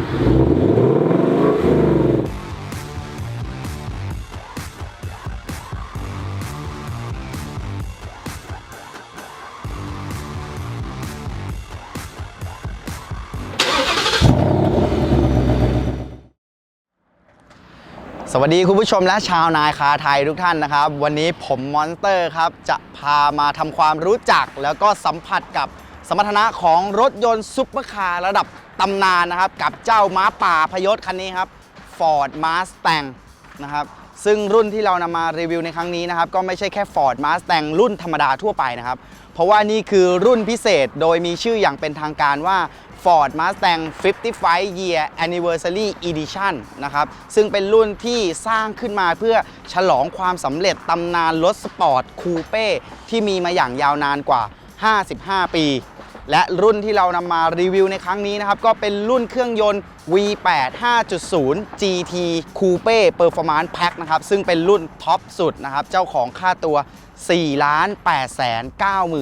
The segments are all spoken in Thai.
สวัสดีคุณผู้ชมและชาวนายคาไทยทุกท่านนะครับ วันนี้ผมมอนสเตอร์ครับ จะพามาทำความรู้จักแล้วก็สัมผัสกับสมรรถนะของรถยนต์ซุปเปอร์คาร์ระดับ ตำนานนะครับกับเจ้าม้าป่าพยศคันนี้ครับ Ford Mustang นะครับซึ่งรุ่นที่เรานำมารีวิวในครั้งนี้นะครับก็ไม่ใช่แค่ Ford Mustang รุ่นธรรมดาทั่วไปนะครับ เพราะว่านี่คือรุ่นพิเศษโดยมีชื่ออย่างเป็นทางการว่า Ford Mustang 55 Year Anniversary Edition นะครับ ซึ่งเป็นรุ่นที่สร้างขึ้นมาเพื่อฉลองความสำเร็จตำนานรถสปอร์ตคูเป้ที่มีมาอย่างยาวนานกว่า 55 ปี และรุ่นที่เรานำมารีวิวในครั้งนี้นะครับ ก็เป็นรุ่นเครื่องยนต์ V8 5.0 GT Coupe Performance Pack นะครับ ซึ่งเป็นรุ่นท็อปสุดนะครับ เจ้าของค่าตัว 4 8 9 9 0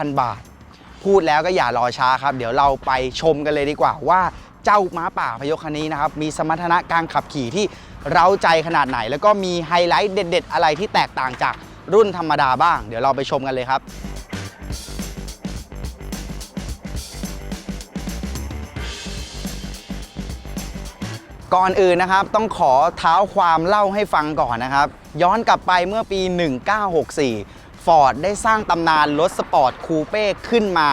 0 0 บาท พูดแล้วก็อย่ารอช้าครับ เดี๋ยวเราไปชมกันเลยดีกว่าว่าเจ้าม้าป่าพยกคันนี้นะครับ มีสมรรถนะการขับขี่ที่เร้าใจขนาดไหน แล้วก็มีไฮไลท์เด็ด ๆ อะไรที่แตกต่างจากรุ่นธรรมดาบ้าง เดี๋ยวเราไปชมกันเลยครับ ก่อนอื่นนะครับต้องขอเท้าความเล่าให้ฟังก่อนนะครับ ย้อนกลับไปเมื่อปี 1964ฟอร์ดได้สร้างตำนานรถสปอร์ตคูเป้ขึ้นมา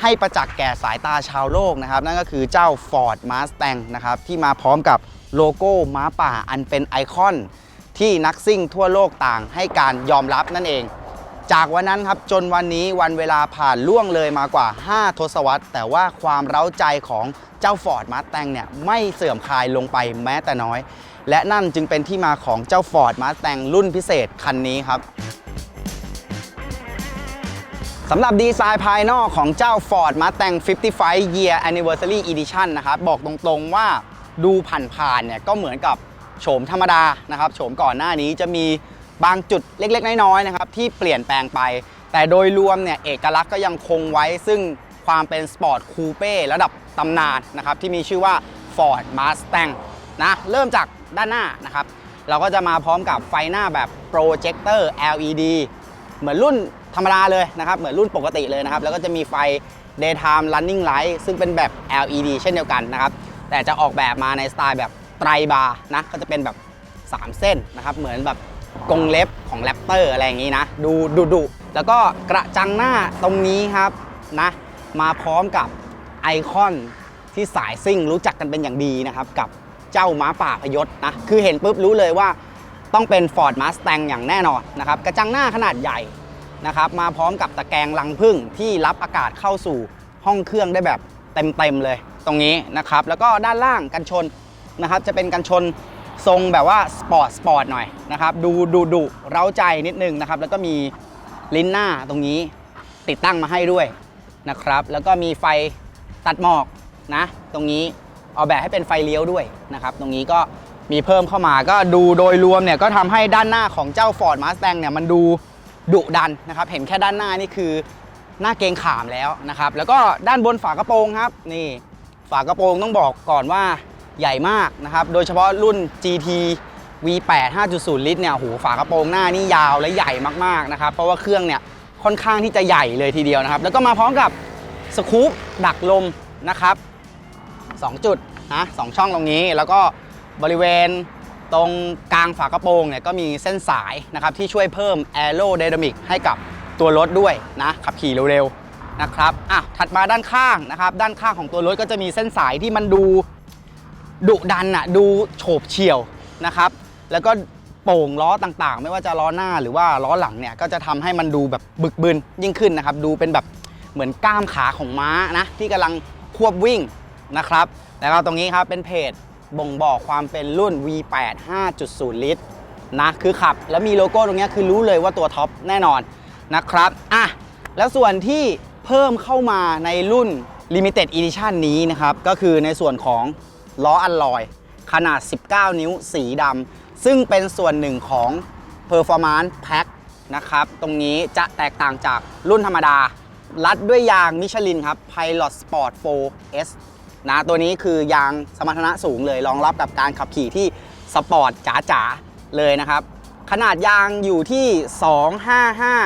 ให้ประจักษ์แก่สายตาชาวโลกนะครับ นั่นก็คือเจ้า Ford Mustang นะครับ ที่มาพร้อมกับโลโก้ม้าป่าอันเป็นไอคอน ที่นักซิ่งทั่วโลกต่างให้การยอมรับนั่นเอง จากวันนั้นครับจนวันนี้วันเวลาผ่านล่วงเลยมากว่า 5 ทศวรรษ แต่ว่าความเร้าใจของเจ้า Ford Mustang เนี่ยไม่เสื่อมคลายลงไปแม้แต่น้อย และนั่นจึงเป็นที่มาของเจ้า Ford Mustang รุ่นพิเศษคันนี้ครับสำหรับดีไซน์ภายนอกของเจ้า Ford Mustang 55 Year Anniversary Edition นะครับ บอกตรงๆว่าดูผ่านๆเนี่ยก็เหมือนกับโฉมธรรมดานะครับโฉมก่อนหน้านี้จะมี บางจุดเล็กๆ น้อยๆนะครับที่เปลี่ยนแปลงไป แต่โดยรวมเนี่ยเอกลักษณ์ก็ยังคงไว้ซึ่งความเป็นสปอร์ตคูเป้ระดับตำนานนะครับที่มีชื่อว่า Ford Mustang นะเริ่มจากด้านหน้านะครับ เราก็จะมาพร้อมกับไฟหน้าแบบโปรเจคเตอร์ LED เหมือนรุ่นธรรมดาเลยนะครับ เหมือนรุ่นปกติเลยนะครับ แล้วก็จะมีไฟ daytime running light ซึ่งเป็นแบบ LED เช่นเดียวกันนะครับ แต่จะออกแบบมาในสไตล์แบบไตรบาร์นะก็จะเป็นแบบ 3 เส้นนะครับ เหมือนแบบ กรงเล็บของแรปเตอร์อะไรอย่างนี้นะ ดูดุดุแล้วก็กระจังหน้าตรงนี้ครับนะมาพร้อมกับไอคอนที่สายซิ่งรู้จักกันเป็นอย่างดีนะครับ กับเจ้าม้าป่าพยศนะคือเห็นปุ๊บรู้เลยว่าต้องเป็น Ford Mustang อย่างแน่นอนนะครับกระจังหน้าขนาดใหญ่นะครับมาพร้อมกับตะแกรงลังพึ่งที่รับอากาศเข้าสู่ห้องเครื่องได้แบบเต็มๆเลย ตรงนี้นะครับแล้วก็ด้านล่างกันชนนะครับจะเป็นกันชน ทรงแบบว่าสปอร์ตสปอร์ตหน่อยนะครับดูดูดุเร้าใจนิดนึงนะครับแล้วก็มีลิ้นหน้าตรงนี้ติดตั้งมาให้ด้วยนะครับแล้วก็มีไฟตัดหมอกนะตรงนี้ออกแบบให้เป็นไฟเลี้ยวด้วยนะครับตรงนี้ก็มีเพิ่มเข้ามาก็ดูโดยรวมเนี่ยก็ทำให้ด้านหน้าของเจ้า Ford Mustang เนี่ยมันดูดุดันนะครับเห็นแค่ด้านหน้านี่คือหน้าเกงขามแล้วนะครับแล้วก็ด้านบนฝากระโปรงครับนี่ฝากระโปรงต้องบอกก่อนว่า ใหญ่มากนะครับ โดยเฉพาะรุ่น GT V8 5.0 ลิตรเนี่ยโหฝากระโปรงหน้านี่ยาวและใหญ่มากๆนะครับ เพราะว่าเครื่องเนี่ยค่อนข้างที่จะใหญ่เลยทีเดียวนะครับ แล้วก็มาพร้อมกับสกู๊ปดักลมนะครับ 2 จุดนะสองช่องตรงนี้ แล้วก็บริเวณตรงกลางฝากระโปรงเนี่ยก็มีเส้นสายนะครับที่ช่วยเพิ่ม Aerodynamic ให้กับตัวรถด้วยนะขับขี่เร็วๆนะครับอะถัดมาด้านข้างนะครับ ด้านข้างของตัวรถก็จะมีเส้นสายที่มันดู ดุดันอะดูโฉบเฉี่ยวนะครับ แล้วก็โป่งล้อต่างๆ ไม่ว่าจะล้อหน้าหรือว่าล้อหลังเนี่ยก็จะทำให้มันดูแบบบึกบึนยิ่งขึ้นนะครับ ดูเป็นแบบเหมือนก้ามขาของม้านะที่กำลังควบวิ่งนะครับ แล้วก็ตรงนี้ครับเป็นเพจบ่งบอกความเป็นรุ่น V8 5.0 ลิตรนะคือขับ แล้วมีโลโก้ตรงเนี้ยคือรู้เลยว่าตัวท็อปแน่นอนนะครับอะแล้วส่วนที่เพิ่มเข้ามาในรุ่น Limited Edition นี้นะครับ ก็คือในส่วนของ ล้ออัลลอย ขนาด 19 นิ้วสีดำซึ่งเป็นส่วนหนึ่งของ Performance Pack นะครับ ตรงนี้จะแตกต่างจากรุ่นธรรมดา รัดด้วยยางมิชลินครับ Pilot Sport 4S นะ ตัวนี้คือยางสมรรถนะสูงเลย รองรับกับการขับขี่ที่สปอร์ตจ๋าๆ เลยนะครับ ขนาดยางอยู่ที่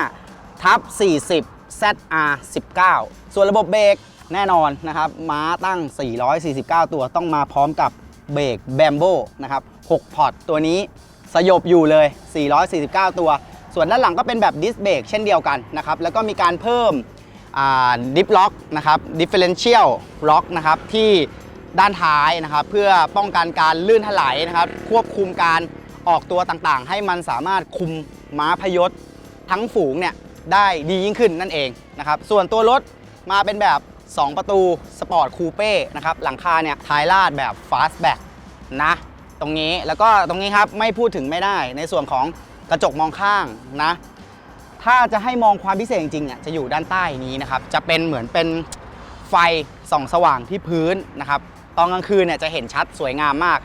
255ทับ40 ZR 19 ส่วนระบบเบรก แน่นอนนะครับ ม้าตั้ง 449 ตัวต้องมาพร้อมกับเบรกแบมโบนะครับ6พอร์ตตัวนี้สยบอยู่เลย 449 ตัว ส่วนด้านหลังก็เป็นแบบดิสเบรกเช่นเดียวกันนะครับ แล้วก็มีการเพิ่มดิฟล็อกนะครับดิฟเฟ r เ n นเชียลล็อกนะครับที่ด้านท้ายนะครับ เพื่อป้องกันการลื่นถลายนะครับ ควบคุมการออกตัวต่างๆ ให้มันสามารถคุมม้าพยศทั้งฝูงเนี่ยได้ดียิ่งขึ้นนั่นเองนะครับ ส่วนตัวรถมาเป็นแบบ 2 ประตูสปอร์ตคูเป้นะครับหลังคาเนี่ยท้ายลาดแบบฟาสแบ็กนะตรงนี้แล้วก็ตรงนี้ครับไม่พูดถึงไม่ได้ในส่วนของกระจกมองข้างนะ ถ้าจะให้มองความพิเศษจริงๆอะจะอยู่ด้านใต้นี้นะครับจะเป็นเหมือนเป็นไฟส่องสว่างที่พื้นนะครับตอนกลางคืนเนี่ยจะเห็นชัดสวยงามมาก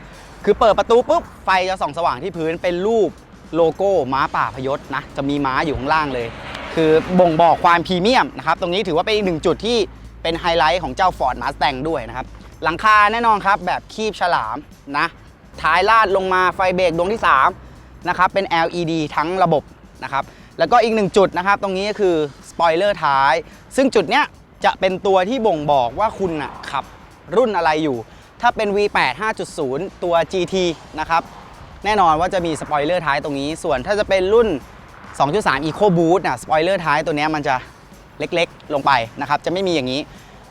คือเปิดประตูปุ๊บไฟจะส่องสว่างที่พื้นเป็นรูปโลโก้ม้าป่าพยศนะจะมีม้าอยู่ข้างล่างเลย คือบ่งบอกความพรีเมียมนะครับตรงนี้ถือว่าเป็นอีกหนึ่งจุดที่ เป็นไฮไลท์ของเจ้า Ford Mustang ด้วยนะครับ หลังคาแน่นอนครับแบบคีบฉลามนะท้ายลาดลงมาไฟเบรกดวงที่3นะครับเป็น LED ทั้งระบบนะครับแล้วก็อีกหนึ่งจุดนะครับตรงนี้ก็คือสปอยเลอร์ท้าย ซึ่งจุดเนี้ยจะเป็นตัวที่บ่งบอกว่าคุณน่ะขับรุ่นอะไรอยู่ ถ้าเป็น V8 5.0 ตัว GT นะครับแน่นอนว่าจะมีสปอยเลอร์ท้ายตรงนี้ ส่วนถ้าจะเป็นรุ่น 2.3 Eco Boost นะสปอยเลอร์ท้ายตัวเนี้ยมันจะ เล็กๆ ลงไปนะครับจะไม่มีอย่างนี้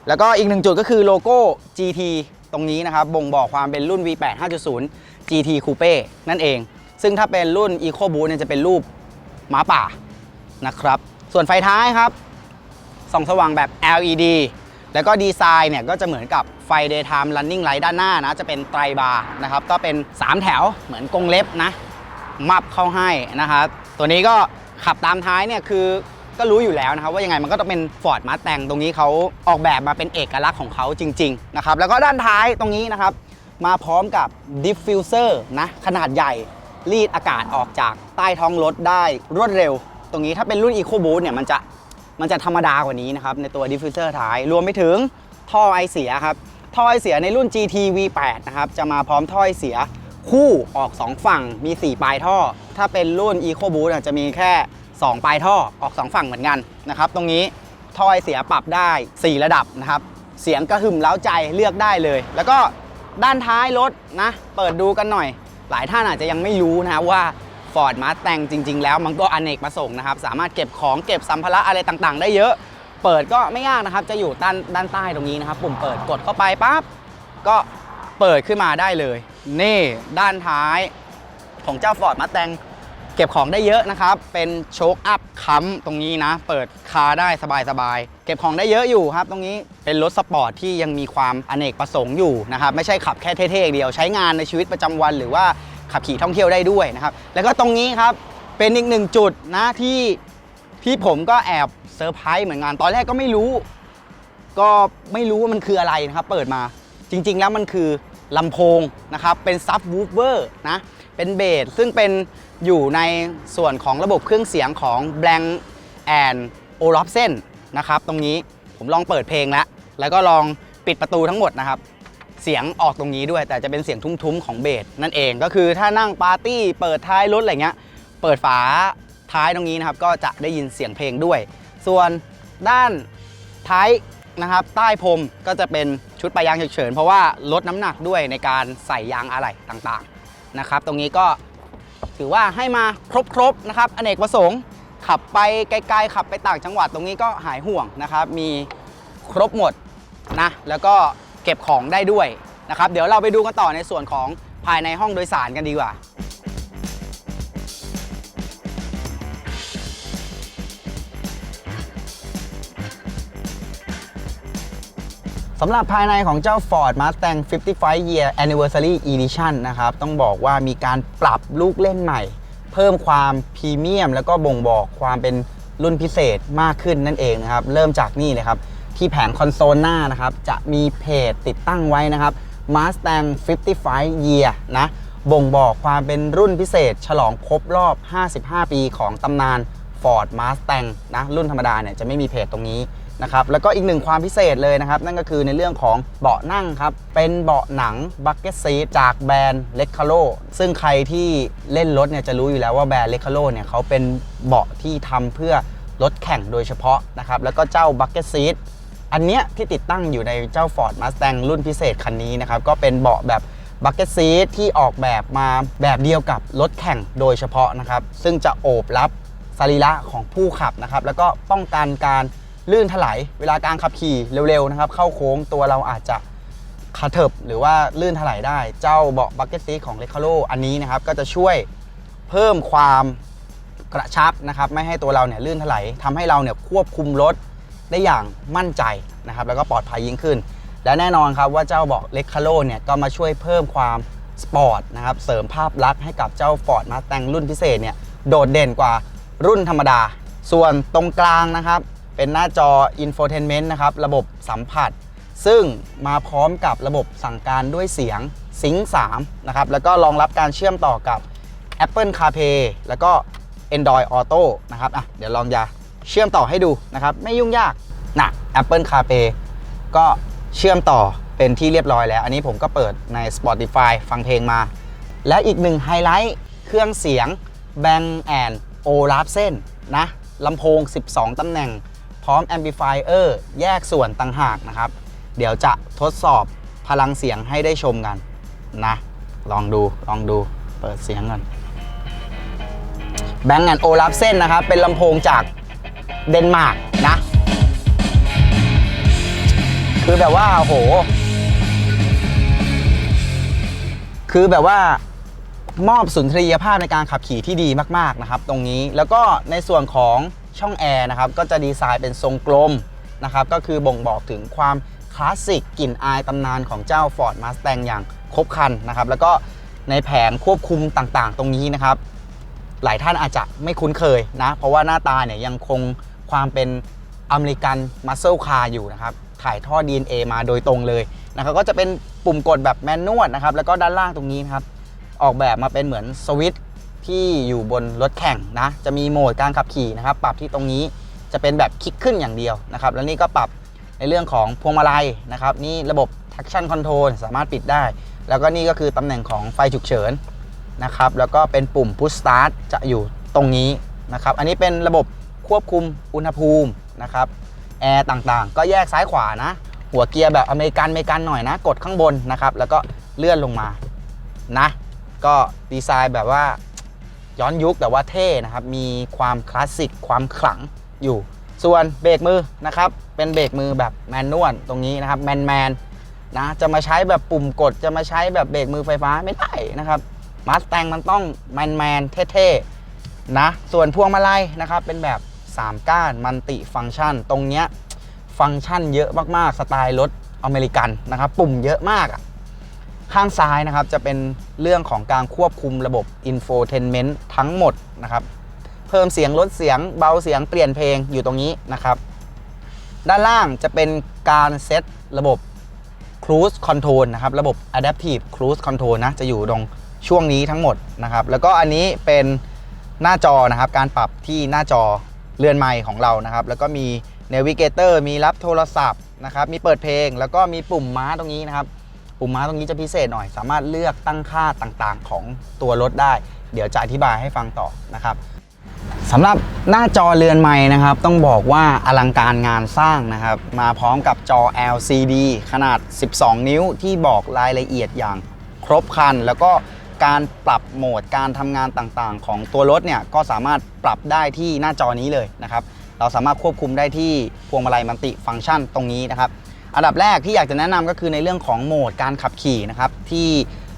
แล้วก็อีกหนึ่งจุดก็คือโลโก้ GT ตรงนี้นะครับบ่งบอกความเป็นรุ่น V8 5.0 GT Coupe นั่นเอง ซึ่งถ้าเป็นรุ่น Eco Boost เนี่ยจะเป็นรูปหมาป่านะครับส่วนไฟท้ายครับส่องสว่างแบบ LED แล้วก็ดีไซน์เนี่ยก็จะเหมือนกับไฟ daytime running light ด้านหน้านะ จะเป็นไตรบาร์นะครับ ก็เป็น 3 แถวเหมือนกรงเล็บนะ มับเข้าให้นะครับ ตัวนี้ก็ขับตามท้ายเนี่ยคือ ก็รู้อยู่แล้วนะครับว่ายังไงมันก็ต้องเป็น Ford Mustang ตรงนี้เขาออกแบบมาเป็นเอกลักษณ์ของเขาจริงๆนะครับแล้วก็ด้านท้ายตรงนี้นะครับมาพร้อมกับ diffuser นะขนาดใหญ่รีดอากาศออกจากใต้ท้องรถได้รวดเร็ว ตรงนี้ถ้าเป็นรุ่น EcoBoost เนี่ยมันจะมันจะธรรมดากว่านี้นะครับในตัว diffuser ท้ายรวมไปถึงท่อไอเสียครับท่อไอเสียในรุ่น GT V8 นะครับจะมาพร้อมท่อไอเสียคู่ออก 2 ฝั่งมี 4 ปลายท่อ ถ้าเป็นรุ่น EcoBoost อะจะมีแค่ 2 ปลายท่อออก 2 ฝั่งเหมือนกันนะครับ ตรงนี้ท่อไอเสียปรับได้ 4 ระดับนะครับ เสียงกระหึ่มเล้าใจเลือกได้เลย แล้วก็ด้านท้ายรถนะ เปิดดูกันหน่อย หลายท่านอาจจะยังไม่รู้นะว่า Ford Mustang จริง ๆ แล้วมันก็อเนกประสงค์นะครับ สามารถเก็บของเก็บสัมภาระอะไรต่างๆ ได้เยอะ เปิดก็ไม่ยากนะครับ จะอยู่ด้านด้านใต้ตรงนี้นะครับ ปุ่มเปิดกดเข้าไปปั๊บก็เปิดขึ้นมาได้เลย นี่ด้านท้ายของเจ้า Ford Mustang เก็บของได้เยอะนะครับ เป็นโชคอัพค้ำตรงนี้นะ เปิดคาได้สบายๆ เก็บของได้เยอะอยู่ครับ ตรงนี้เป็นรถสปอร์ตที่ยังมีความอเนกประสงค์อยู่นะครับ ไม่ใช่ขับแค่เท่ๆองเดียว ใช้งานในชีวิตประจำวัน หรือว่าขับขี่ท่องเที่ยวได้ด้วยนะครับ แล้วก็ตรงนี้ครับ เป็นอีกหนึ่งจุดนะที่ที่ผมก็แอบเซอร์ไพรส์เหมือนกัน ตอนแรกก็ไม่รู้ ก็ไม่รู้ว่ามันคืออะไรนะครับ เปิดมา จริง ๆ แล้วมันคือลำโพงนะครับ เป็นซับวูฟเวอร์นะ เป็นเบสซึ่งเป็นอยู่ในส่วนของระบบเครื่องเสียงของ Blank and o l o f s e n นะครับตรงนี้ผมลองเปิดเพลงแล้ว แล้วก็ลองปิดประตูทั้งหมดนะครับ เสียงออกตรงนี้ด้วย แต่จะเป็นเสียงทุ้มๆของเบสนั่นเองก็คือถ้านั่งปาร์ตี้เปิดท้ายรถอะไรเงี้ยเปิดฝาท้ายตรงนี้นะครับก็จะได้ยินเสียงเพลงด้วย ส่วนด้านท้ายนะครับใต้พรมก็จะเป็นชุดปลายยางฉุกเฉินเพราะว่าลดน้ำหนักด้วยในการใส่ยางอะไหล่ต่างๆ นะครับ ตรงนี้ก็ถือว่าให้มาครบๆนะครับ อเนกประสงค์ ขับไปไกลๆ ขับไปต่างจังหวัดตรงนี้ก็หายห่วงนะครับ มีครบหมดนะ แล้วก็เก็บของได้ด้วยนะครับ เดี๋ยวเราไปดูกันต่อในส่วนของภายในห้องโดยสารกันดีกว่า สำหรับภายในของเจ้า Ford Mustang 55 Year Anniversary Edition นะครับ ต้องบอกว่ามีการปรับลูกเล่นใหม่ เพิ่มความพรีเมียม แล้วก็บ่งบอกความเป็นรุ่นพิเศษมากขึ้นนั่นเองนะครับ เริ่มจากนี่เลยครับ ที่แผงคอนโซลหน้านะครับ จะมีเพจติดตั้งไว้นะครับ Mustang 55 Year นะ บ่งบอกความเป็นรุ่นพิเศษ ฉลองครบรอบ 55 ปีของตำนาน Ford Mustang นะ รุ่นธรรมดาเนี่ยจะไม่มีเพจตรงนี้ นะครับแล้วก็อีกหนึ่งความพิเศษเลยนะครับ นั่นก็คือในเรื่องของเบาะนั่งครับ เป็นเบาะหนังบักเก็ตซีจากแบรนด์เลคาโ o ซึ่งใครที่เล่นรถเนี่ยจะรู้อยู่แล้วว่าแบรนด์เลคาโ o เนี่ยเขาเป็นเบาะที่ทำเพื่อรถแข่งโดยเฉพาะนะครับแล้วก็เจ้าบักเก็ตซีอันเนี้ยที่ติดตั้งอยู่ในเจ้า Ford Mustang รุ่นพิเศษคันนี้นะครับก็เป็นเบาะแบบบักเก็ตซีที่ออกแบบมาแบบเดียวกับรถแข่งโดยเฉพาะนะครับซึ่งจะโอบรับสรีระของผู้ขับนะครับแล้วก็ป้องกันการ ลื่นถลายเวลาการขับขี่เร็วๆนะครับ เข้าโค้งตัวเราอาจจะคาเถิบหรือว่าลื่นถลายได้ เจ้าเบาะบักเก็ตซีของเลคาโ o อันนี้นะครับ ก็จะช่วยเพิ่มความกระชับนะครับไม่ให้ตัวเราเนี่ยลื่นถลายทำให้เราเนี่ยควบคุมรถได้อย่างมั่นใจนะครับ แล้วก็ปลอดภัยยิ่งขึ้น และแน่นอนครับว่าเจ้าเบาะเลคาโ o เนี่ยก็มาช่วยเพิ่มความสปอร์ตนะครับเสริมภาพลักษณ์ให้กับเจ้า Ford Mustang รุ่นพิเศษเนี่ยโดดเด่นกว่ารุ่นธรรมดา ส่วนตรงกลางนะครับ เป็นหน้าจอ Infotainment นะครับ ระบบสัมผัส ซึ่งมาพร้อมกับระบบสั่งการด้วยเสียง Sync 3นะครับ แล้วก็รองรับการเชื่อมต่อกับ Apple CarPlay แล้วก็ Android Auto นะครับอะเดี๋ยวลองจะเชื่อมต่อให้ดูนะครับ ไม่ยุ่งยากนะ Apple CarPlay ก็เชื่อมต่อเป็นที่เรียบร้อยแล้ว อันนี้ผมก็เปิดใน Spotify ฟังเพลงมา และอีกหนึ่งไฮไลท์เครื่องเสียง Bang o l a f เส้นนะลำโพง 12 ตำแหน่ง พร้อม Amplifier แยกส่วนต่างหากนะครับ เดี๋ยวจะทดสอบพลังเสียงให้ได้ชมกันนะ ลองดูลองดูเปิดเสียงก่อน Bang o l a f เส้นนะครับ เป็นลำโพงจากเดนมาร์กนะ คือแบบว่าโอ้โห คือแบบว่ามอบสุนทรียภาพในการขับขี่ที่ดีมาก ๆ นะครับ ตรงนี้แล้วก็ในส่วนของ ช่องแอร์นะครับก็จะดีไซน์เป็นทรงกลมนะครับก็คือบ่งบอกถึงความคลาสสิกกลิ่นอายตำนานของเจ้า Ford Mustang อย่างครบครันนะครับแล้วก็ในแผงควบคุมต่างๆ ตรงนี้นะครับหลายท่านอาจจะไม่คุ้นเคยนะ เพราะว่าหน้าตาเนี่ยยังคงความเป็นอเมริกันมัสเซิลคาร์อยู่นะครับ ถ่ายทอด DNA มาโดยตรงเลยนะครับก็จะเป็นปุ่มกดแบบแมนนวลนะครับ แล้วก็ด้านล่างตรงนี้นะครับ ออกแบบมาเป็นเหมือนสวิตช์ ที่อยู่บนรถแข่งนะจะมีโหมดการขับขี่นะครับปรับที่ตรงนี้จะเป็นแบบคลิกขึ้นอย่างเดียวนะครับแล้วนี่ก็ปรับในเรื่องของพวงมาลัยนะครับนี่ระบบ traction control สามารถปิดได้ แล้วก็นี่ก็คือตำแหน่งของไฟฉุกเฉินนะครับแล้วก็เป็นปุ่ม push start จะอยู่ตรงนี้นะครับอันนี้เป็นระบบควบคุมอุณหภูมินะครับแอร์ต่างๆ ก็แยกซ้ายขวานะ หัวเกียร์แบบอเมริกันอเมริกันหน่อยนะ กดข้างบนนะครับ แล้วก็เลื่อนลงมานะ ก็ดีไซน์แบบว่า ย้อนยุคแต่ว่าเท่นะครับ มีความคลาสสิกความขลังอยู่ ส่วนเบรกมือนะครับ เป็นเบรกมือแบบแมนนวลตรงนี้นะครับแมนแมนนะจะมาใช้แบบปุ่มกดจะมาใช้แบบเบรกมือไฟฟ้าไม่ได้นะครับมาสแตงมันต้องแมนแมนเท่ๆนะส่วนพวงมาลัยนะครับ เป็นแบบ 3 ก้านมันติฟังก์ชัน ตรงเนี้ยฟังก์ชันเยอะมากๆ สไตล์รถอเมริกันนะครับ ปุ่มเยอะมากอะ ข้างซ้ายนะครับจะเป็นเรื่องของการควบคุมระบบ infotainment ทั้งหมดนะครับ เพิ่มเสียงลดเสียงเบาเสียงเปลี่ยนเพลงอยู่ตรงนี้นะครับ ด้านล่างจะเป็นการเซตระบบ cruise control นะครับ ระบบ adaptive cruise control นะ จะอยู่ตรงช่วงนี้ทั้งหมดนะครับ แล้วก็อันนี้เป็นหน้าจอนะครับ การปรับที่หน้าจอเรือนไมค์ของเรานะครับ แล้วก็มี navigator มีรับโทรศัพท์นะครับ มีเปิดเพลง แล้วก็มีปุ่มม้าตรงนี้นะครับ ปุ่มม้าตรงนี้จะพิเศษหน่อย สามารถเลือกตั้งค่าต่างๆ ของตัวรถได้ เดี๋ยวจะอธิบายให้ฟังต่อนะครับสำหรับหน้าจอเรือนใหม่นะครับ ต้องบอกว่าอลังการงานสร้างนะครับ มาพร้อมกับจอ LCD ขนาด 12 นิ้วที่บอกรายละเอียดอย่างครบครัน แล้วก็การปรับโหมดการทำงานต่างๆ ของตัวรถเนี่ยก็สามารถปรับได้ที่หน้าจอนี้เลยนะครับ เราสามารถควบคุมได้ที่พวงมาลัยมันติฟังก์ชันตรงนี้นะครับ อันดับแรกที่อยากจะแนะนำก็คือในเรื่องของโหมดการขับขี่นะครับที่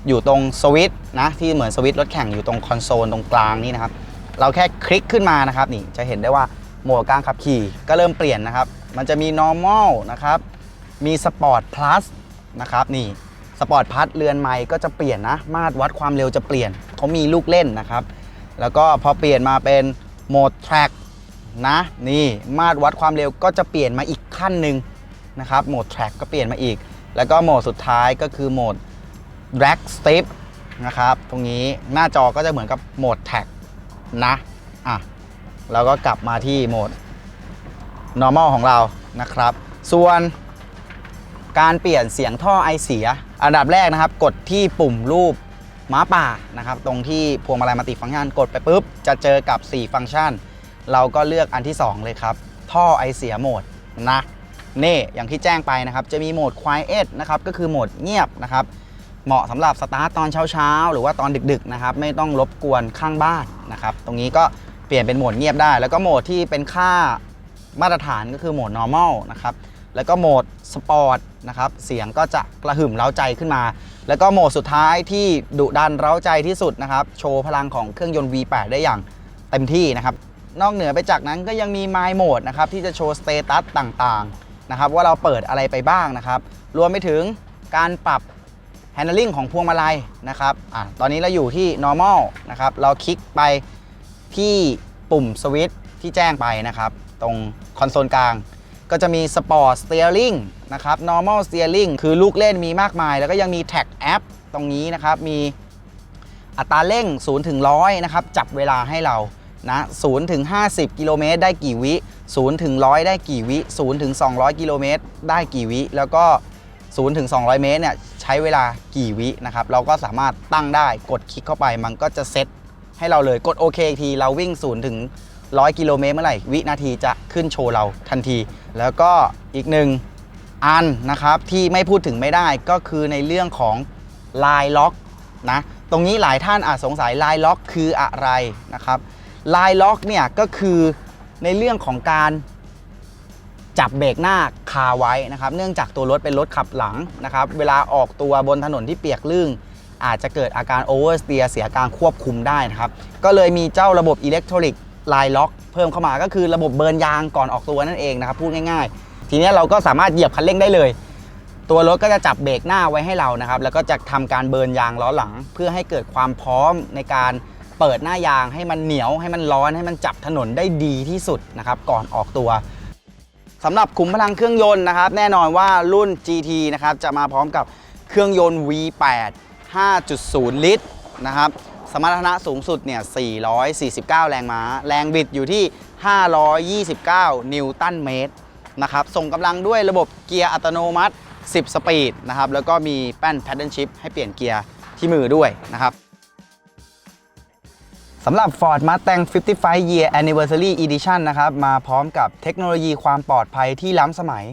อยู่ตรงสวิตช์นะที่เหมือนสวิตช์รถแข่งอยู่ตรงคอนโซลตรงกลางนี่นะครับเราแค่คลิกขึ้นมานะครับนี่จะเห็นได้ว่าโหมดการขับขี่ก็เริ่มเปลี่ยนนะครับ มันจะมี normal นะครับมี sport plus นะครับนี่สปอร์ตพัทเรือนไม้ก็จะเปลี่ยนนะ มาตรวัดความเร็วจะเปลี่ยนเขามีลูกเล่นนะครับ แล้วก็พอเปลี่ยนมาเป็นโหมด track นะ นี่มาตรวัดความเร็วก็จะเปลี่ยนมาอีกขั้นหนึ่ง นะครับ โหมด track ก็เปลี่ยนมาอีก แล้วก็โหมดสุดท้ายก็คือโหมด drag strip นะครับ ตรงนี้หน้าจอก็จะเหมือนกับโหมด tag นะอะเราก็กลับมาที่โหมด normal ของเรานะครับ ส่วนการเปลี่ยนเสียงท่อไอเสีย อันดับแรกนะครับ กดที่ปุ่มรูปม้าป่านะครับ ตรงที่พวงมาลัยมัลติฟังก์ชันกดไปปุ๊บ จะเจอกับ 4 ฟังก์ชัน เราก็เลือกอันที่ 2 เลยครับ ท่อไอเสียโหมดนะ นี่อย่างที่แจ้งไปนะครับ จะมีโหมด Quiet นะครับก็คือโหมดเงียบนะครับเหมาะสำหรับสตาร์ตตอนเช้าๆ หรือว่าตอนดึกๆนะครับไม่ต้องรบกวนข้างบ้านนะครับตรงนี้ก็เปลี่ยนเป็นโหมดเงียบได้ แล้วก็โหมดที่เป็นค่ามาตรฐานก็คือโหมด normal นะครับแล้วก็โหมดสปอร์ตนะครับเสียงก็จะกระหึ่มเร้าใจขึ้นมา แล้วก็โหมดสุดท้ายที่ดุดันเร้าใจที่สุดนะครับโชว์พลังของเครื่องยนต์ V8 ได้อย่างเต็มที่นะครับนอกเหนือไปจากนั้นก็ยังมี My Mode นะครับที่จะโชว์สเตตัสต่างๆ นะครับว่าเราเปิดอะไรไปบ้างนะครับรวมไปถึงการปรับ handling ของพวงมาลัยนะครับอะตอนนี้เราอยู่ที่ normal นะครับเราคลิกไปที่ปุ่มสวิตช์ที่แจ้งไปนะครับ ตรงคอนโซลกลาง ก็จะมี Sport Steering นะครับ Normal Steering คือลูกเล่นมีมากมาย แล้วก็ยังมี Tag App ตรงนี้นะครับ มีอัตราเร่ง0ถึง100 นะครับ จับเวลาให้เรานะ0ถึง 50 กิโลเมตรได้กี่วิ 0ถึง100 ได้กี่วิ0ถึง200 กิโลเมตรได้กี่วิ แล้วก็0ถึง200 เมตรเนี่ยใช้เวลากี่วินะครับ เราก็สามารถตั้งได้กดคลิกเข้าไป มันก็จะเซตให้เราเลยกดโอเคอีกทีเราวิ่ง0ถึง100 กิโลเมตรเมื่อไหร่ วินาทีจะขึ้นโชว์เราทันที แล้วก็อีกหนึ่งอันนะครับที่ไม่พูดถึงไม่ได้ก็คือในเรื่องของลายล็อกนะตรงนี้หลายท่านอาจสงสัยลายล็อกคืออะไรนะครับลายล็อกเนี่ยก็คือ ในเรื่องของการจับเบรกหน้าคาไว้นะครับ เนื่องจากตัวรถเป็นรถขับหลังนะครับ เวลาออกตัวบนถนนที่เปียกลื่นอาจจะเกิดอาการโอเวอร์สเตียเสียการควบคุมได้นะครับ ก็เลยมีเจ้าระบบอิเล็กทรอนิกส์ลายล็อกเพิ่มเข้ามาก็คือระบบเบิร์นยางก่อนออกตัวนั่นเองนะครับ พูดง่ายๆ ทีนี้เราก็สามารถเหยียบคันเร่งได้เลย ตัวรถก็จะจับเบรกหน้าไว้ให้เรานะครับ แล้วก็จะทำการเบิร์นยางล้อหลัง เพื่อให้เกิดความพร้อมในการ เปิดหน้ายางให้มันเหนียวให้มันร้อนให้มันจับถนนได้ดีที่สุดนะครับก่อนออกตัวสำหรับขุมพลังเครื่องยนต์นะครับแน่นอนว่ารุ่น GT นะครับจะมาพร้อมกับเครื่องยนต์ V8 5.0 ลิตรนะครับสมรรถนะสูงสุดเนี่ย 449 แรงม้า แรงบิดอยู่ที่ 529 นิวตันเมตรนะครับ ส่งกำลังด้วยระบบเกียร์อัตโนมัติ 10 สปีดนะครับ แล้วก็มีแป้น Paddle Shift ให้เปลี่ยนเกียร์ที่มือด้วยนะครับ สำหรับ Ford Mustang 55 Year Anniversary Edition นะครับ มาพร้อมกับเทคโนโลยีความปลอดภัยที่ล้ำสมัย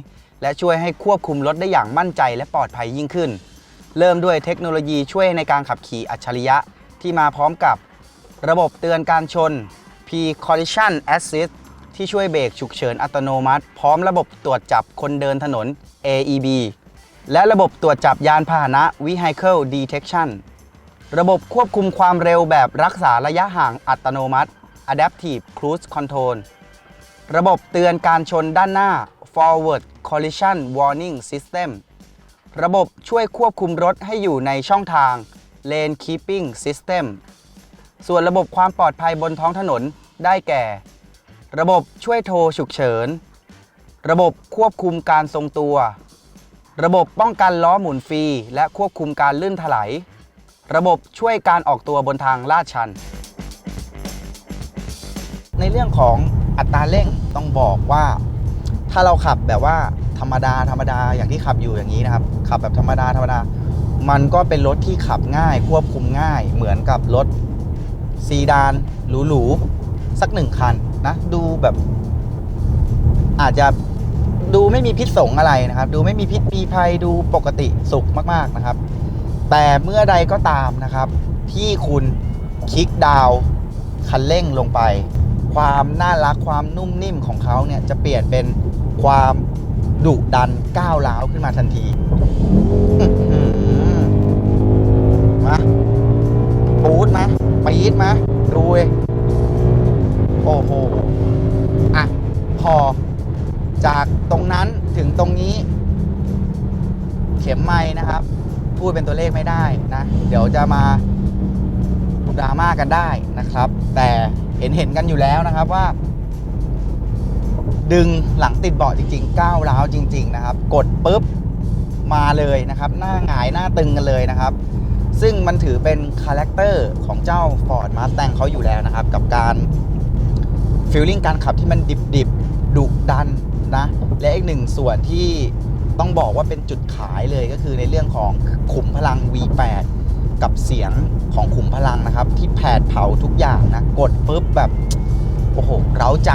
และช่วยให้ควบคุมรถได้อย่างมั่นใจและปลอดภัยยิ่งขึ้น เริ่มด้วยเทคโนโลยีช่วยในการขับขี่อัจฉริยะ ที่มาพร้อมกับระบบเตือนการชน P Collision Assist ที่ช่วยเบรกฉุกเฉินอัตโนมัติ พร้อมระบบตรวจจับคนเดินถนน AEB และระบบตรวจจับยานพาหนะ Vehicle Detection ระบบควบคุมความเร็วแบบรักษาระยะห่างอัตโนมัติ Adaptive Cruise Control ระบบเตือนการชนด้านหน้า Forward Collision Warning System ระบบช่วยควบคุมรถให้อยู่ในช่องทาง Lane Keeping System ส่วนระบบความปลอดภัยบนท้องถนนได้แก่ ระบบช่วยโทรฉุกเฉิน ระบบควบคุมการทรงตัว ระบบป้องกันล้อหมุนฟรีและควบคุมการลื่นถลาย ระบบช่วยการออกตัวบนทางลาดชัน ในเรื่องของอัตราเร่งต้องบอกว่า ถ้าเราขับแบบว่าธรรมดาธรรมดาอย่างที่ขับอยู่อย่างนี้นะครับ ขับแบบธรรมดาธรรมดา มันก็เป็นรถที่ขับง่าย ควบคุมง่าย เหมือนกับรถซีดานหรูๆสักหนึ่งคันนะดูแบบ อาจจะดูไม่มีพิษสงอะไรนะครับ ดูไม่มีพิษมีภัยดูปกติสุขมากๆนะครับ แต่เมื่อใดก็ตามนะครับ ที่คุณคลิกดาวคันเร่งลงไป ความน่ารักความนุ่มนิ่มของเขาเนี่ยจะเปลี่ยนเป็นความดุดันก้าวร้าวขึ้นมาทันทีมาปูดไหมปี๊ดไหมดูเลยโอ้โหอะพอจากตรงนั้นถึงตรงนี้ เข็มไม้นะครับ พูดเป็นตัวเลขไม่ได้นะ เดี๋ยวจะมาดราม่ากันได้นะครับ แต่เห็นเห็นกันอยู่แล้วนะครับว่า ดึงหลังติดเบาะจริงๆก้าวร้าวจริง ๆ นะครับ กดปุ๊บมาเลยนะครับ หน้าหงายหน้าตึงกันเลยนะครับ ซึ่งมันถือเป็นคาแรคเตอร์ของเจ้า Ford Mustang เขาอยู่แล้วนะครับ กับการฟีลลิ่งการขับที่มันดิบๆดุดันนะ และอีกหนึ่งส่วนที่ ต้องบอกว่าเป็นจุดขายเลยก็คือในเรื่องของขุมพลัง V8 กับเสียงของขุมพลังนะครับ ที่แผดเผาทุกอย่างนะ กดปุ๊บแบบโอ้โหเร้าใจ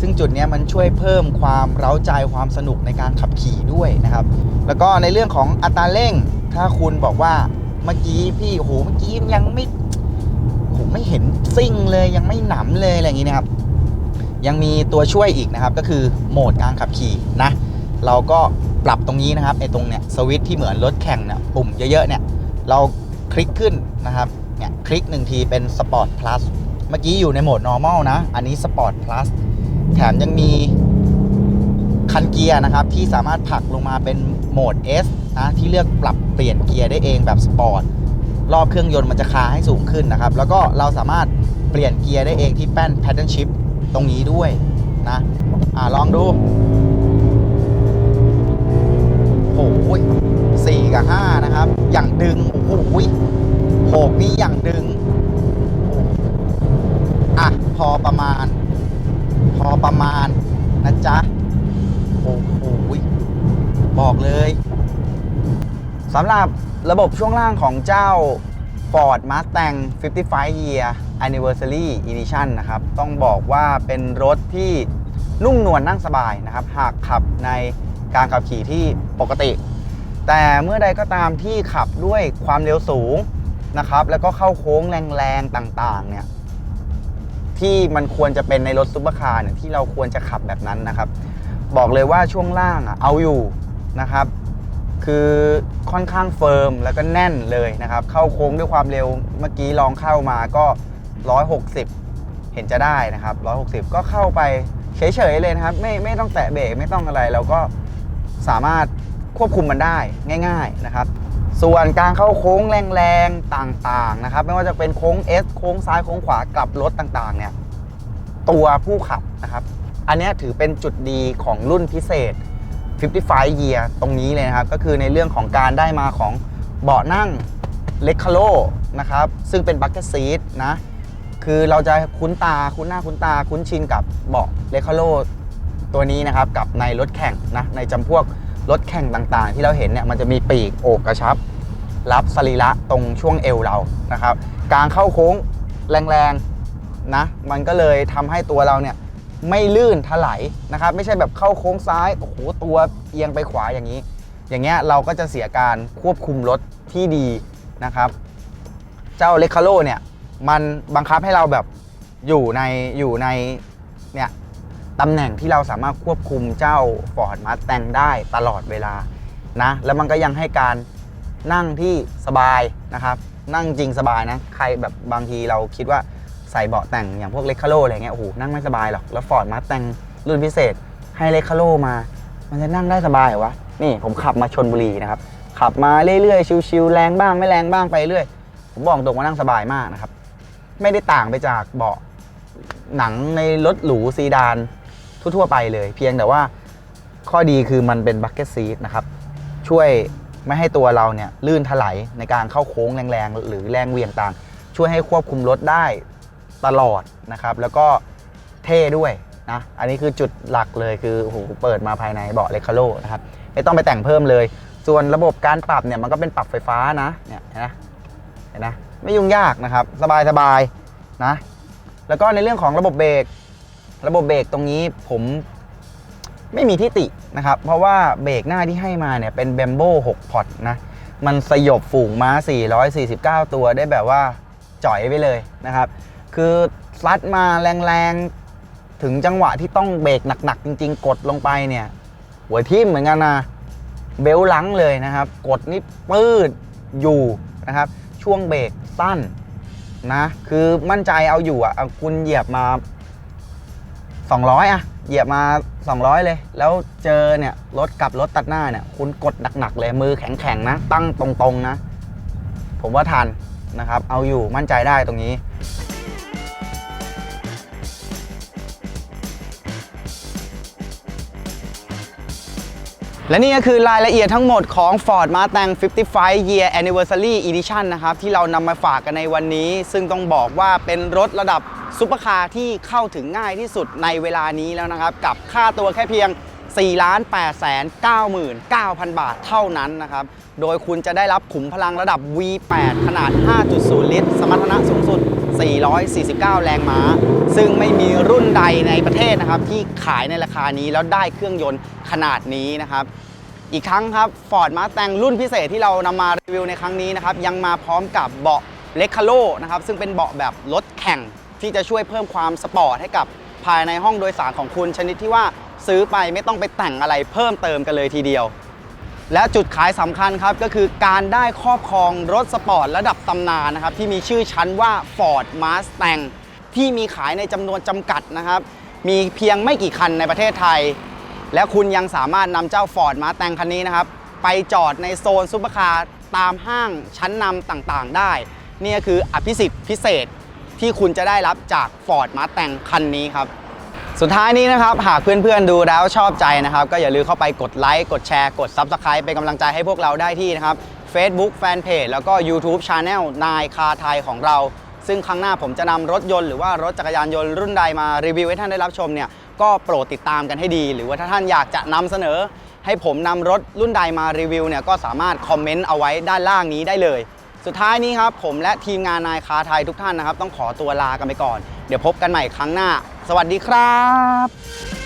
ซึ่งจุดนี้มันช่วยเพิ่มความเร้าใจความสนุกในการขับขี่ด้วยนะครับ แล้วก็ในเรื่องของอัตราเร่ง ถ้าคุณบอกว่าเมื่อกี้พี่โอ้โหเมื่อกี้ยังไม่ผมไม่เห็นซิ่งเลยยังไม่หนำเลยอะไรอย่างนี้นะครับ ยังมีตัวช่วยอีกนะครับก็คือโหมดการขับขี่นะ เราก็ ปรับตรงนี้นะครับไอ้ตรงเนี้ยสวิตที่เหมือนรถแข่งเนี่ยปุ่มเยอะๆเนี่ยเราคลิกขึ้นนะครับเนี่ยคลิกหนึ่งทีเป็น Sport Plus เมื่อกี้อยู่ในโหมด normal นะ อันนี้ Sport Plus แถมยังมีคันเกียร์นะครับที่สามารถผลักลงมาเป็นโหมด S นะที่เลือกปรับเปลี่ยนเกียร์ได้เองแบบสปอร์ตรอบเครื่องยนต์มันจะคาให้สูงขึ้นนะครับ แล้วก็เราสามารถเปลี่ยนเกียร์ได้เองที่แป้น paddle shift ตรงนี้ด้วยนะอ่าลองดู สี่กับห้านะครับ อย่างดึง โอ้โหหกนี่อย่างดึง อะ พอประมาณ พอประมาณ นะจ๊ะ โอ้โหบอกเลยสำหรับระบบช่วงล่างของเจ้า Ford Mustang 55 Year Anniversary Edition นะครับ ต้องบอกว่าเป็นรถที่นุ่มนวลนั่งสบายนะครับ หากขับในการขับขี่ที่ปกติ แต่เมื่อใดก็ตามที่ขับด้วยความเร็วสูงนะครับ แล้วก็เข้าโค้งแรงๆต่างๆ เนี่ยที่มันควรจะเป็นในรถซุปเปอร์คาร์เนี่ยที่เราควรจะขับแบบนั้นนะครับ บอกเลยว่าช่วงล่างอะเอาอยู่นะครับ คือค่อนข้างเฟิร์มแล้วก็แน่นเลยนะครับ เข้าโค้งด้วยความเร็วเมื่อกี้ลองเข้ามาก็ 160 เห็นจะได้นะครับ 160 ก็เข้าไปเฉยๆเลยนะครับ ไม่ไม่ต้องแตะเบรกไม่ต้องอะไรเราก็สามารถ ควบคุมมันได้ง่าย ๆนะครับ ส่วนการเข้าโค้งแรงๆต่างๆนะครับ ไม่ว่าจะเป็นโค้ง S โค้งซ้ายโค้งขวากลับรถต่างๆ เนี่ย ตัวผู้ขับนะครับ อันนี้ถือเป็นจุดดีของรุ่นพิเศษ 55 year ตรงนี้เลยนะครับ ก็คือในเรื่องของการได้มาของเบาะนั่งเล็กคาโลนะครับ ซึ่งเป็นบั c เก็ตซีทนะ คือเราจะคุ้นตาคุ้นหน้าคุ้นตาคุ้นชินกับเบาะเล็กคาโลตัวนี้นะครับ กับในรถแข่งนะในจำพวก รถแข่งต่างๆ ที่เราเห็นเนี่ยมันจะมีปีกโอกกระชับ รับสรีระตรงช่วงเอวเรานะครับการเข้าโค้งแรงๆนะมันก็เลยทำให้ตัวเราเนี่ยไม่ลื่นถลายนะครับไม่ใช่แบบเข้าโค้งซ้ายโอ้โหตัวเอียงไปขวาอย่างนี้ อย่างเงี้ยเราก็จะเสียการควบคุมรถที่ดีนะครับ เจ้าเลคาโลเนี่ยมันบังคับให้เราแบบอยู่ในอยู่ในเนี่ย ตำแหน่งที่เราสามารถควบคุมเจ้า Ford Mustang ได้ตลอดเวลานะแล้วมันก็ยังให้การนั่งที่สบายนะครับ นั่งจริงสบายนะ ใครแบบบางทีเราคิดว่าใส่เบาะแต่งอย่างพวกเลคาโลอะไรเงี้ยโอ้โหนั่งไม่สบายหรอกแล้วฟอร์ดมาแต่งรุ่นพิเศษให้เลคาโลมา มันจะนั่งได้สบายเหรอวะนี่ผมขับมาชนบุรีนะครับขับมาเรื่อยๆชิวๆแรงบ้างไม่แรงบ้างไปเรื่อยผมบอกตรงว่านั่งสบายมากนะครับ ไม่ได้ต่างไปจากเบาะหนังในรถหรูซีดาน ทั่วๆไปเลย เพียงแต่ว่าข้อดีคือมันเป็นบั c เก็ตซีทนะครับ ช่วยไม่ให้ตัวเราเนี่ยลื่นถลายในการเข้าโค้งแรงๆ หรือแรงเวียงต่าง ช่วยให้ควบคุมรถได้ตลอดนะครับ แล้วก็เท่ด้วยนะอันนี้คือจุดหลักเลยคือโอ้โหเปิดมาภายในเบาะเลคาโลนะครับไม่ต้องไปแต่งเพิ่มเลย ส่วนระบบการปรับเนี่ยมันก็เป็นปรับไฟฟ้านะเนี่ยนไหมเห็นนะไม่ยุ่งยากนะครับ สบายสบายนะแล้วก็ในเรื่องของระบบเบรก ระบบเบรกตรงนี้ผมไม่มีที่ตินะครับ เพราะว่าเบรกหน้าที่ให้มาเนี่ยเป็น b บมโบ6พอตนะ มันสยบฝูงม้า 449 ตัวได้แบบว่าจ่อยไปเลยนะครับ คือซัดมาแรงๆ ถึงจังหวะที่ต้องเบรกหนักๆ จริงๆ กดลงไปเนี่ย หัวทิ่มเหมือนกันนะ เบลลังเลยนะครับ กดนี่ปืดอยู่นะครับ ช่วงเบรกสั้นนะ คือมั่นใจเอาอยู่อะเอาคุณเหยียบมา 200 อะ เหยียบมา 200 เลย แล้วเจอเนี่ยรถกับรถตัดหน้าเนี่ยคุณกดหนักๆเลยมือแข็งๆนะ ตั้งตรงๆนะ ผมว่าทันนะครับ เอาอยู่มั่นใจได้ตรงนี้ และนี่ก็คือรายละเอียดทั้งหมดของ Ford Mustang 55 Year Anniversary Edition นะครับ ที่เรานำมาฝากกันในวันนี้ ซึ่งต้องบอกว่าเป็นรถระดับซุปเปอร์คาร์ที่เข้าถึงง่ายที่สุดในเวลานี้แล้วนะครับ กับค่าตัวแค่เพียง 4ล้าน8แสน99,000 บาทเท่านั้นนะครับ โดยคุณจะได้รับขุมพลังระดับ V8 ขนาด 5.0 ลิตร สมรรถนะสูงสุด 449 แรงม้า ซึ่งไม่มีรุ่นใดในประเทศนะครับ ที่ขายในราคานี้แล้วได้เครื่องยนต์ขนาดนี้นะครับอีกครั้งครับ Ford Mustang รุ่นพิเศษที่เรานำมารีวิวในครั้งนี้นะครับ ยังมาพร้อมกับเบาะเลคาโลนะครับ ซึ่งเป็นเบาะแบบรถแข่งที่จะช่วยเพิ่มความสปอร์ตให้กับภายในห้องโดยสารของคุณชนิดที่ว่า ซื้อไปไม่ต้องไปแต่งอะไรเพิ่มเติมกันเลยทีเดียว และจุดขายสำคัญครับก็คือการได้ครอบครองรถสปอร์ตระดับตำนานนะครับที่มีชื่อชั้นว่า Ford Mustang ที่มีขายในจำนวนจำกัดนะครับ มีเพียงไม่กี่คันในประเทศไทย และคุณยังสามารถนำเจ้า Ford Mustang คันนี้นะครับ ไปจอดในโซนซุปเปอร์คาร์ตามห้างชั้นนำต่างๆ ได้ นี่คืออภิสิทธิ์พิเศษที่คุณจะได้รับจาก Ford Mustang คันนี้ครับ สุดท้ายนี้นะครับหากเพื่อนๆดูแล้วชอบใจนะครับ ก็อย่าลืมเข้าไปกดไลค์กดแชร์กด Subscribe เป็นกำลังใจให้พวกเราได้ที่นะครับ Facebook Fanpage แล้วก็ YouTube Channel นายคาไทยของเรา ซึ่งครั้งหน้าผมจะนำรถยนต์หรือว่ารถจักรยานยนต์รุ่นใดมารีวิวให้ท่านได้รับชมเนี่ยก็โปรดติดตามกันให้ดี หรือว่าถ้าท่านอยากจะนำเสนอ ให้ผมนำรถรุ่นใดมารีวิวเนี่ยก็สามารถคอมเมนต์เอาไว้ด้านล่างนี้ได้เลย สุดท้ายนี้ครับผมและทีมงานนายคาไทยทุกท่านนะครับ ต้องขอตัวลากันไปก่อน เดี๋ยวพบกันใหม่ครั้งหน้า สวัสดีครับ